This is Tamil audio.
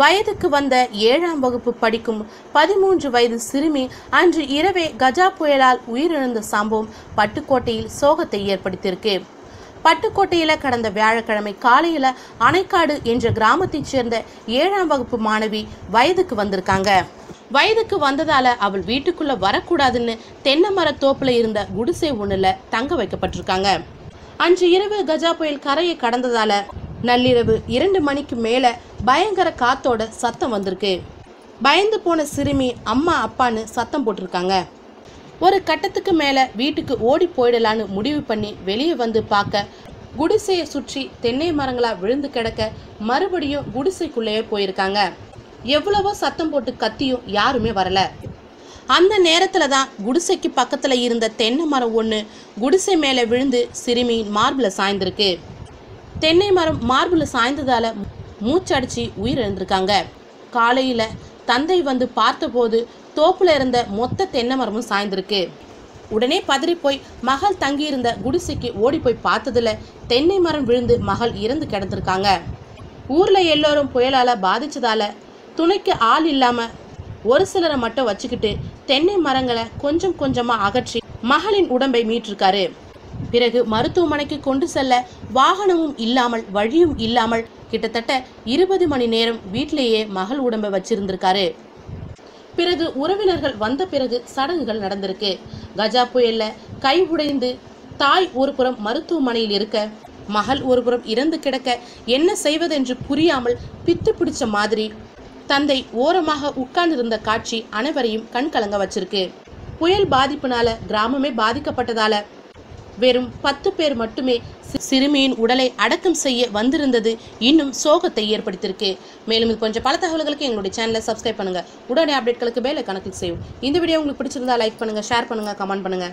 வயதுக்கு வந்த ஏழாம் வகுப்பு படிக்கும் பதிமூன்று வயது சிறுமி அன்று இரவே கஜா புயலால் உயிரிழந்த சம்பவம் பட்டுக்கோட்டையில் சோகத்தை ஏற்படுத்தியிருக்கு. பட்டுக்கோட்டையில் கடந்த வியாழக்கிழமை காலையில் அணைக்காடு என்ற கிராமத்தைச் சேர்ந்த ஏழாம் வகுப்பு மாணவி வயதுக்கு வந்திருக்காங்க. வயதுக்கு வந்ததால் அவள் வீட்டுக்குள்ளே வரக்கூடாதுன்னு தென்னை மர தோப்பில் இருந்த குடிசை ஒன்றில் தங்க வைக்கப்பட்டிருக்காங்க. அன்று இரவு கஜா புயல் கரையை கடந்ததால் நள்ளிரவு இரண்டு மணிக்கு மேலே பயங்கர காத்தோட சத்தம் வந்திருக்கு. பயந்து போன சிறுமி அம்மா அப்பான்னு சத்தம் போட்டிருக்காங்க. ஒரு கட்டத்துக்கு மேலே வீட்டுக்கு ஓடி போயிடலான்னு முடிவு பண்ணி வெளியே வந்து பார்க்க குடிசையை சுற்றி தென்னை மரங்களாக விழுந்து கிடக்க மறுபடியும் குடிசைக்குள்ளேயே போயிருக்காங்க. எவ்வளவோ சத்தம் போட்டு கத்தியும் யாருமே வரல. அந்த நேரத்தில் தான் குடிசைக்கு பக்கத்தில் இருந்த தென்னை மரம் ஒன்று குடிசை மேலே விழுந்து சிறுமியின் மார்பில் சாய்ந்திருக்கு. தென்னை மரம் மார்பில் சாய்ந்ததால் மூச்சடிச்சு உயிரிழந்திருக்காங்க. காலையில தந்தை வந்து பார்த்தபோது தோப்புல இருந்த மொத்த தென்னை மரமும் சாய்ந்திருக்கு. உடனே பதறி போய் மகள் தங்கியிருந்த குடிசைக்கு ஓடி போய் பார்த்ததுல தென்னை மரம் விழுந்து மகள் இறந்து கிடந்திருக்காங்க. ஊர்ல எல்லோரும் புயலால பாதிச்சதால துணைக்கு ஆள் இல்லாம ஒரு சிலரை மட்டும் வச்சுக்கிட்டு தென்னை மரங்களை கொஞ்சம் கொஞ்சமா அகற்றி மகளின் உடம்பை மீட்டிருக்காரு. பிறகு மருத்துவமனைக்கு கொண்டு செல்ல வாகனமும் இல்லாமல் வழியும் இல்லாமல் கிட்டத்தட்ட இருபது மணி நேரம் வீட்டிலேயே மகள் உடம்பை வச்சிருந்திருக்காரு. பிறகு உறவினர்கள் வந்த பிறகு சடங்குகள் நடந்திருக்கு. கஜா புயல்ல கை உடைந்து தாய் ஒரு புறம் மருத்துவமனையில் இருக்க மகள் ஒரு புறம் இறந்து கிடக்க என்ன செய்வதென்று புரியாமல் பித்து பிடிச்ச மாதிரி தந்தை ஓரமாக உட்கார்ந்திருந்த காட்சி அனைவரையும் கண் கலங்க வச்சிருக்கு. புயல் பாதிப்புனால கிராமமே பாதிக்கப்பட்டதால வெறும் பத்து பேர் மட்டுமே சிறுமியின் உடலை அடக்கம் செய்ய வந்திருந்தது இன்னும் சோகத்தை ஏற்படுத்தியிருக்கு. மேலும் இது கொஞ்சம் பல தகவல்களுக்கு எங்களுடைய சேனலை சப்ஸ்கிரைப் பண்ணுங்க. உடனே அப்டேட்களுக்கு பேல கணக்கில் செய்யும் இந்த வீடியோ உங்களுக்கு பிடிச்சிருந்தா லைக் பண்ணுங்க ஷேர் பண்ணுங்க கமெண்ட் பண்ணுங்க.